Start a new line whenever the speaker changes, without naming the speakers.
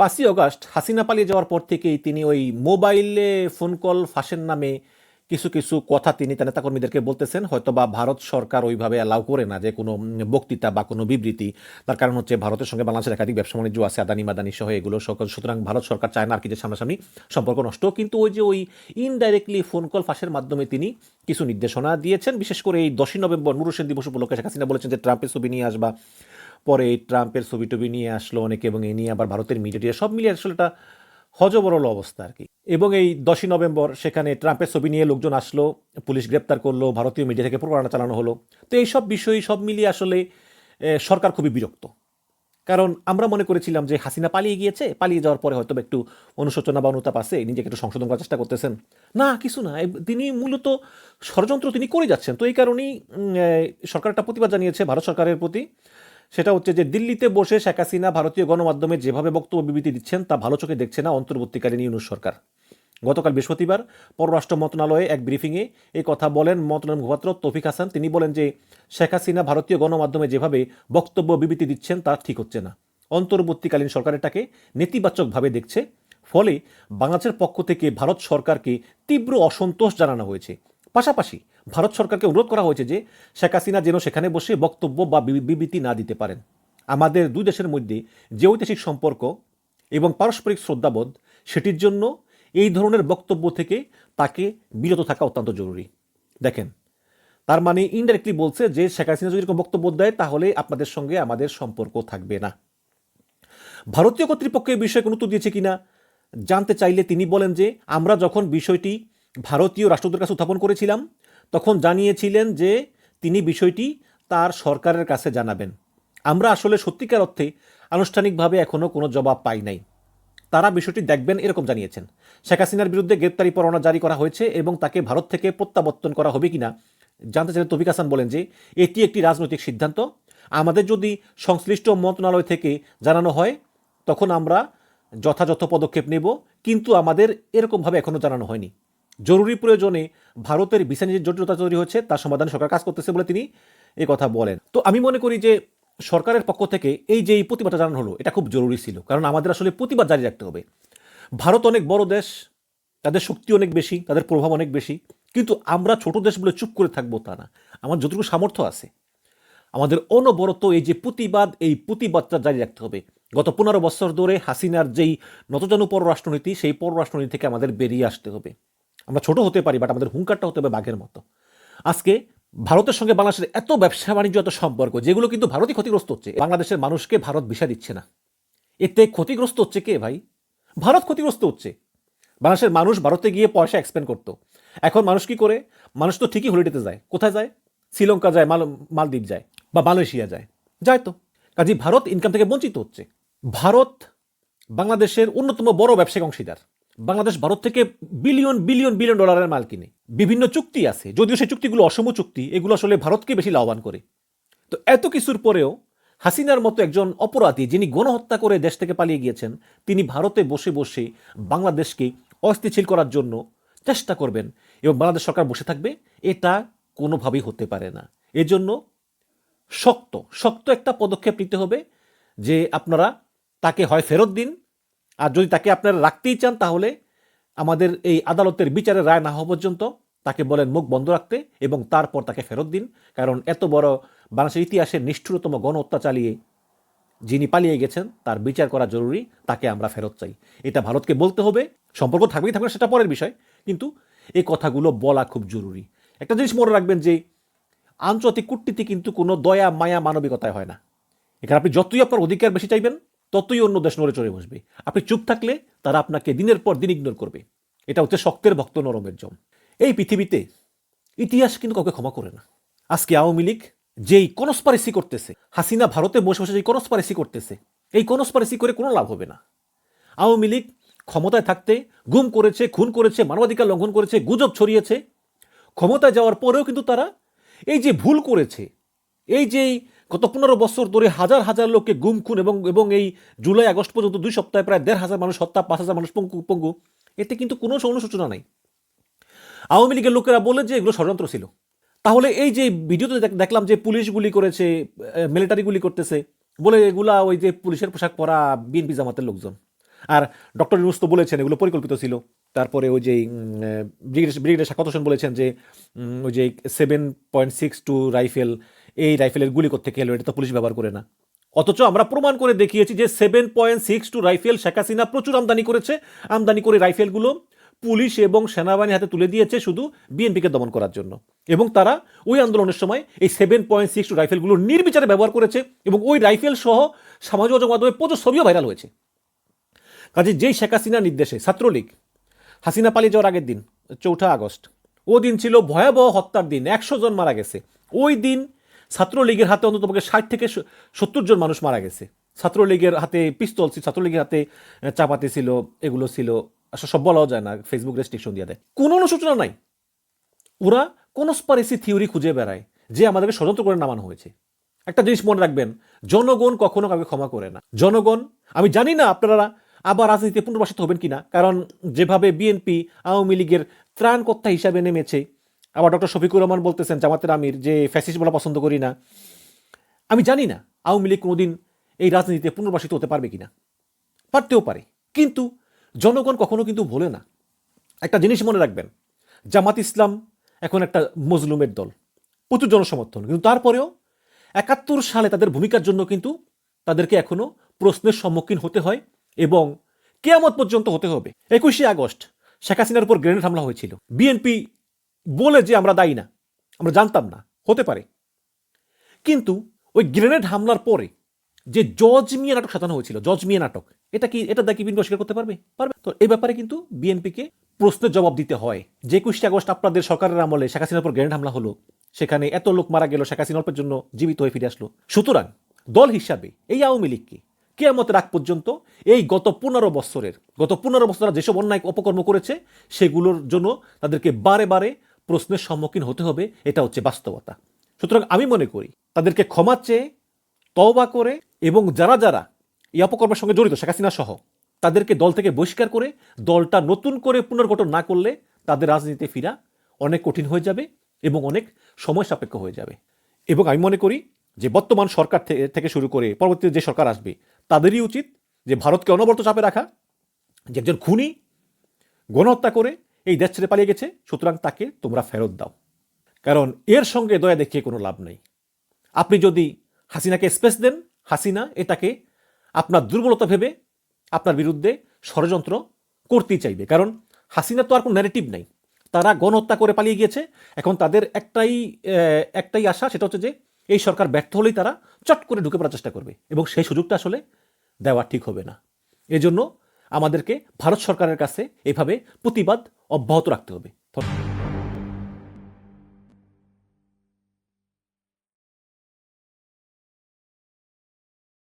পাঁচই অগাস্ট হাসিনা পালিয়ে যাওয়ার পর থেকেই তিনি ওই মোবাইলে ফোন কল ফাঁসের নামে কিছু কিছু কথা তিনি তার নেতাকর্মীদেরকে বলতেছেন। হয়তো বা ভারত সরকার ওইভাবে অ্যালাউ করে না যে কোনো বক্তৃতা বা কোনো বিবৃতি। তার কারণ হচ্ছে ভারতের সঙ্গে বাংলাদেশের একাধিক ব্যবসা বাণিজ্য আছে, আদানি মাদানি সহ এগুলো সকল। সুতরাং ভারত সরকার চায় না আর কি যে সামনাসামনি সম্পর্ক নষ্ট। কিন্তু ওই যে ওই ইনডাইরেক্টলি ফোন কল ফাঁসের মাধ্যমে তিনি কিছু নির্দেশনা দিয়েছেন। বিশেষ করে এই দশই নভেম্বর নুর হোসেন দিবস উপলক্ষে শেখ হাসিনা বলেছেন যে ট্রাম্পের ছবি নিয়ে আসবা। পরে ট্রাম্পের ছবি টবি নিয়ে আসলো অনেকে এবং এই নিয়ে আবার ভারতের মিডিয়া সব মিলিয়ে আসলে এটা হজবরল অবস্থা আর কি। এবং এই দশই নভেম্বর সেখানে ট্রাম্পের ছবি নিয়ে লোকজন আসলো, পুলিশ গ্রেপ্তার করল, ভারতীয় মিডিয়া থেকে প্রচারণা চালানো হলো। তো এই সব বিষয় সব মিলিয়ে আসলে সরকার খুবই বিরক্ত। কারণ আমরা মনে করেছিলাম যে হাসিনা পালিয়ে গিয়েছে, পালিয়ে যাওয়ার পরে হয়তো একটু অনুশোচনা বা অনুতাপ আছে, নিজেকে একটু সংশোধন করার চেষ্টা করতেছেন। না, কিছু না তিনি মূলত ষড়যন্ত্র তিনি করে যাচ্ছেন। তো এই কারণেই সরকার একটা প্রতিবাদ জানিয়েছে, ভারত সরকারের প্রতি। সেটা হচ্ছে যে দিল্লিতে বসে শেখ হাসিনা ভারতীয় গণমাধ্যমে যেভাবে বক্তব্য বিবৃতি দিচ্ছেন তা ভালো চোখে দেখছে না অন্তর্বর্তীকালীন ইউনুস সরকার। গতকাল বৃহস্পতিবার পররাষ্ট্র মন্ত্রণালয়ে এক ব্রিফিংয়ে এই কথা বলেন মন্ত্রণালয় মুখপাত্র তৌফিক হাসান। তিনি বলেন যে শেখ হাসিনা ভারতীয় গণমাধ্যমে যেভাবে বক্তব্য বিবৃতি দিচ্ছেন তা ঠিক হচ্ছে না। অন্তর্বর্তীকালীন সরকার এটাকে নেতিবাচকভাবে দেখছে। ফলে বাংলাদেশের পক্ষ থেকে ভারত সরকারকে তীব্র অসন্তোষ জানানো হয়েছে। পাশাপাশি ভারত সরকারকে অনুরোধ করা হয়েছে যে শেখ হাসিনা যেন সেখানে বসে বক্তব্য বা বিবৃতি না দিতে পারেন। আমাদের দুই দেশের মধ্যে যে ঐতিহাসিক সম্পর্ক এবং পারস্পরিক শ্রদ্ধাবোধ, সেটির জন্য এই ধরনের বক্তব্য থেকে তাকে বিরত থাকা অত্যন্ত জরুরি। দেখেন, তার মানে ইনডাইরেক্টলি বলছে যে শেখ হাসিনা যদি এরকম বক্তব্য দেয়, তাহলে আপনাদের সঙ্গে আমাদের সম্পর্ক থাকবে না। ভারতীয় কর্তৃপক্ষ এই বিষয়ে কোনো দিয়েছে কিনা, জানতে চাইলে তিনি বলেন যে, আমরা যখন বিষয়টি ভারতীয় রাষ্ট্রদূতের কাছে উত্থাপন করেছিলাম তখন জানিয়েছিলেন যে তিনি বিষয়টি তার সরকারের কাছে জানাবেন। আমরা আসলে সত্যিকার অর্থে আনুষ্ঠানিকভাবে এখনও কোনো জবাব পাই নাই। তারা বিষয়টি দেখবেন এরকম জানিয়েছেন। শেখ হাসিনার বিরুদ্ধে গ্রেপ্তারি পরোয়ানা জারি করা হয়েছে এবং তাকে ভারত থেকে প্রত্যাবর্তন করা হবে কিনা জানতে চাইলে তবিক হাসান বলেন যে, এটি একটি রাজনৈতিক সিদ্ধান্ত। আমাদের যদি সংশ্লিষ্ট মন্ত্রণালয় থেকে জানানো হয়, তখন আমরা যথাযথ পদক্ষেপ নেব, কিন্তু আমাদের এরকমভাবে এখনও জানানো হয়নি। জরুরি প্রয়োজনে ভারতের ভিসা জটিলতা তৈরি হচ্ছে, তার সমাধানে সরকার কাজ করতেছে বলে তিনি এই কথা বলেন। তো আমি মনে করি যে সরকারের পক্ষ থেকে এই যে এই প্রতিবাদটা জানানো হলো, এটা খুব জরুরি ছিল। কারণ আমাদের আসলে প্রতিবাদ জারি রাখতে হবে। ভারত অনেক বড় দেশ, তাদের শক্তি অনেক বেশি, তাদের প্রভাব অনেক বেশি। কিন্তু আমরা ছোট দেশ বলে চুপ করে থাকব তা না। আমার যতটুকু সামর্থ্য আছে। আমাদের অনবরত এই যে প্রতিবাদ, এই প্রতিবাদটা জারি রাখতে হবে। গত পনেরো বছর ধরে হাসিনার যেই নতজানু পররাষ্ট্রনীতি, সেই পররাষ্ট্রনীতি থেকে আমাদের বেরিয়ে আসতে হবে। আমরা ছোট হতে পারি বাট আমাদের হুঙ্কারটা হতে হবে বাঘের মতো। আজকে ভারতের সঙ্গে বাংলাদেশের এত ব্যবসা বাণিজ্য, এত সম্পর্ক, যেগুলো কিন্তু ভারতই ক্ষতিগ্রস্ত হচ্ছে। বাংলাদেশের মানুষকে ভারত ভিসা দিচ্ছে না। এতে ক্ষতিগ্রস্ত হচ্ছে কে ভাই? ভারত ক্ষতিগ্রস্ত হচ্ছে। বাংলাদেশের মানুষ ভারতে গিয়ে পয়সা এক্সপেন্ড করতো। এখন মানুষ কি করে? মানুষ তো ঠিকই হলিডেতে যায়। কোথায় যায়? শ্রীলঙ্কা যায়, মাল, মালদ্বীপ যায় বা মালয়েশিয়া যায়। যায় তো। কাজে ভারত ইনকাম থেকে বঞ্চিত হচ্ছে। ভারত বাংলাদেশের অন্যতম বড় ব্যবসায়িক অংশীদার। বাংলাদেশ ভারত থেকে বিলিয়ন বিলিয়ন বিলিয়ন ডলারের মাল কিনে। বিভিন্ন চুক্তি আছে, যদিও সেই চুক্তিগুলো অসম চুক্তি, এগুলো আসলে ভারতকে বেশি লাভবান করে। তো এত কিছুর পরেও হাসিনার মতো একজন অপরাধী যিনি গণহত্যা করে দেশ থেকে পালিয়ে গিয়েছেন, তিনি ভারতে বসে বসে বাংলাদেশকে অস্থিতিশীল করার জন্য চেষ্টা করবেন এবং বাংলাদেশ সরকার বসে থাকবে, এটা কোনোভাবেই হতে পারে না। এজন্য শক্ত শক্ত একটা পদক্ষেপ নিতে হবে যে আপনারা তাকে হয় ফেরত দিন আর যদি তাকে আপনারা রাখতেই চান, তাহলে আমাদের এই আদালতের বিচারের রায় না হওয়া পর্যন্ত তাকে বলেন মুখ বন্ধ রাখতে এবং তারপর তাকে ফেরত দিন। কারণ এত বড় বাংলাদেশের ইতিহাসের নিষ্ঠুরতম গণহত্যা চালিয়ে যিনি পালিয়ে গেছেন, তার বিচার করা জরুরি, তাকে আমরা ফেরত চাই। এটা ভারতকে বলতে হবে, সম্পর্ক থাকবেই থাকবে সেটা পরের বিষয়। কিন্তু এই কথাগুলো বলা খুব জরুরি। একটা জিনিস মনে রাখবেন যে, আন্তর্জাতিক কূটনীতি কিন্তু কোনো দয়া, মায়া, মানবিকতায় হয় না। এখানে আপনি যতই আপনার অধিকার বেশি চাইবেন ততই অন্য দেশ নড়ে চড়ে বসবে। আপনি চুপ থাকলে তারা আপনাকে দিনের পর দিন ইগনোর করবে। এটা হচ্ছে শক্তের ভক্ত নরমের জম। এই পৃথিবীতে ইতিহাস কিন্তু কাউকে ক্ষমা করে না। আজকে আওয়ামী লীগ যেই কনস্পারেসি করতেছে, হাসিনা ভারতে বসে বসে যেই কনস্পারেসি করতেছে, এই কনস্পারেসি করে কোনো লাভ হবে না। আওয়ামী লীগ ক্ষমতায় থাকতে গুম করেছে, খুন করেছে, মানবাধিকার লঙ্ঘন করেছে, গুজব ছড়িয়েছে। ক্ষমতায় যাওয়ার পরেও কিন্তু তারা এই যে ভুল করেছে, এই যে গত পনেরো বছর ধরে হাজার হাজার লোককে গুম, খুন এবং এবং এই জুলাই আগস্ট পর্যন্ত দুই সপ্তাহে প্রায় দেড় হাজার মানুষ হত্যা, পাঁচ হাজার মানুষ পঙ্গু পঙ্গু, এতে কিন্তু কোনো অনুসূচনা নাই। আওয়ামী লীগের লোকেরা বলে যে এগুলো ষড়যন্ত্র ছিল। তাহলে এই যে ভিডিওতে দেখ- দেখলাম যে পুলিশ গুলি করেছে মিলিটারি গুলি করতেছে, বলে এগুলা ওই যে পুলিশের পোশাক পরা বিএনপি জামাতের লোকজন। আর ডক্টর ইউনুস তো বলেছেন এগুলো পরিকল্পিত ছিল। তারপরে ওই যে ব্রিগেড ব্রিগেডের স্বাগত হোসেন বলেছেন যে ওই যে seven point six two rifle এই রাইফেলের গুলি করতে এলো এটা তো পুলিশ ব্যবহার করে না। অথচ আমরা প্রমাণ করে দেখিয়েছি যে seven point six two rifle Sheikh Hasina প্রচুর আমদানি করেছে। আমদানি করে রাইফেলগুলো পুলিশ এবং সেনাবাহিনী হাতে তুলে দিয়েছে শুধু বিএনপিকে দমন করার জন্য। এবং তারা ওই আন্দোলনের সময় এই সেভেন পয়েন্ট সিক্স টু রাইফেলগুলো নির্বিচারে ব্যবহার করেছে এবং ওই রাইফেল সহ সামাজিক যোগাযোগ মাধ্যমে প্রচুর ছবিও ভাইরাল হয়েছে। কাজে যেই শেখ হাসিনার নির্দেশে ছাত্রলীগ হাসিনা পালিয়ে যাওয়ার আগের দিন, চৌঠা আগস্ট ও দিন ছিল ভয়াবহ হত্যার দিন, একশো জন মারা গেছে। ওই দিন ছাত্রলীগের হাতে অন্তত পক্ষে ষাট থেকে সত্তর জন মানুষ মারা গেছে। ছাত্রলীগের হাতে পিস্তল ছিল, ছাত্রলীগের হাতে চাপাতি ছিল, এগুলো ছিল। আসলে সব বলাও যায় না ফেসবুক রেস্ট্রিকশন দিয়ে দেয়। কোনো অনুশোচনা নাই। ওরা কনস্পারেসি থিওরি খুঁজে বেড়ায়, যে আমাদেরকে ষড়যন্ত্র করে নামানো হয়েছে। একটা জিনিস মনে রাখবেন, জনগণ কখনো কাউকে ক্ষমা করে না। জনগণ, আমি জানি না আপনারা আবার রাজনীতিতে পুনর্বাসিত হবেন কিনা, কারণ যেভাবে বিএনপি আওয়ামী লীগের ত্রাণকর্তা হিসাবে নেমেছে আবার ডক্টর শফিকুর রহমান বলতেছেন, জামাতের আমির, যে ফ্যাসিস্ট বলা পছন্দ করি না। আমি জানি না আওয়ামী লীগ কোনোদিন এই রাজনীতিতে পুনর্বাসিত হতে পারবে কিনা। পারতেও পারে। কিন্তু জনগণ কখনো কিন্তু ভোলে না। একটা জিনিস মনে রাখবেন, জামাত ইসলাম এখন একটা মজলুমের দল, প্রচুর জনসমর্থন। কিন্তু তারপরেও একাত্তর সালে তাদের ভূমিকার জন্য কিন্তু তাদেরকে এখনও প্রশ্নের সম্মুখীন হতে হয় এবং কেয়ামত পর্যন্ত হতে হবে। একুশে আগস্ট শেখ হাসিনার উপর গ্রেনেড হামলা হয়েছিল। বিএনপি বলে যে আমরা দায়ী না, আমরা জানতাম না, হতে পারে। কিন্তু ওই গ্রেনেড হামলার পরে যে জজ মিয়া নাটক সাজানো হয়েছিল জজ মিয়া নাটক, এটা কি, এটা দেখি বিএনপি অস্বীকার করতে পারবে? পারবে তো? এই ব্যাপারে কিন্তু বিএনপিকে প্রশ্নের জবাব দিতে হয়। যে একুশে আগস্ট আপনাদের সরকারের আমলে শেখ হাসিনার উপর গ্রেনেড হামলা হলো, সেখানে এত লোক মারা গেল, শেখ হাসিনা জন্য জীবিত হয়ে ফিরে আসলো। সুতরাং দল হিসাবে এই আওয়ামী লীগকে কেয়ামতের আগ পর্যন্ত এই গত পনেরো বছরের, গত পনেরো বছর যেসব অন্যায় অপকর্ম করেছে, সেগুলোর জন্য তাদেরকে বারে বারে প্রশ্নের সম্মুখীন হতে হবে, এটা হচ্ছে বাস্তবতা। সুতরাং আমি মনে করি, তাদেরকে ক্ষমা চেয়ে, তওবা করে এবং যারা যারা এই অপকর্মের সঙ্গে জড়িত, শেখ হাসিনা সহ, তাদেরকে দল থেকে বহিষ্কার করে, দলটা নতুন করে পুনর্গঠন না করলে তাদের রাজনীতিতে ফিরা অনেক কঠিন হয়ে যাবে এবং অনেক সময় সাপেক্ষ হয়ে যাবে। এবং আমি মনে করি যে বর্তমান সরকার থেকে শুরু করে পরবর্তীতে যে সরকার আসবে, তাদেরই উচিত যে ভারতকে অনবরত চাপে রাখা, যে একজন খুনি গণহত্যা করে এই দেশ ছেড়ে পালিয়ে গেছে, সুতরাং তাকে তোমরা ফেরত দাও। কারণ এর সঙ্গে দয়া দেখিয়ে কোনো লাভ নেই। আপনি যদি হাসিনাকে স্পেস দেন, হাসিনা এটাকে আপনার দুর্বলতা ভেবে আপনার বিরুদ্ধে ষড়যন্ত্র করতেই চাইবে। কারণ হাসিনা তো আর কোনো ন্যারেটিভ নাই। তারা গণহত্যা করে পালিয়ে গিয়েছে। এখন তাদের একটাই একটাই আশা, সেটা হচ্ছে যে এই সরকার ব্যর্থ হলেই তারা চট করে ঢুকে পড়ার চেষ্টা করবে এবং সেই সুযোগটা আসলে দেওয়া ঠিক হবে না। এজন্য আমাদেরকে ভারত সরকারের কাছে এভাবে প্রতিবাদ অব্যাহত রাখতে হবে।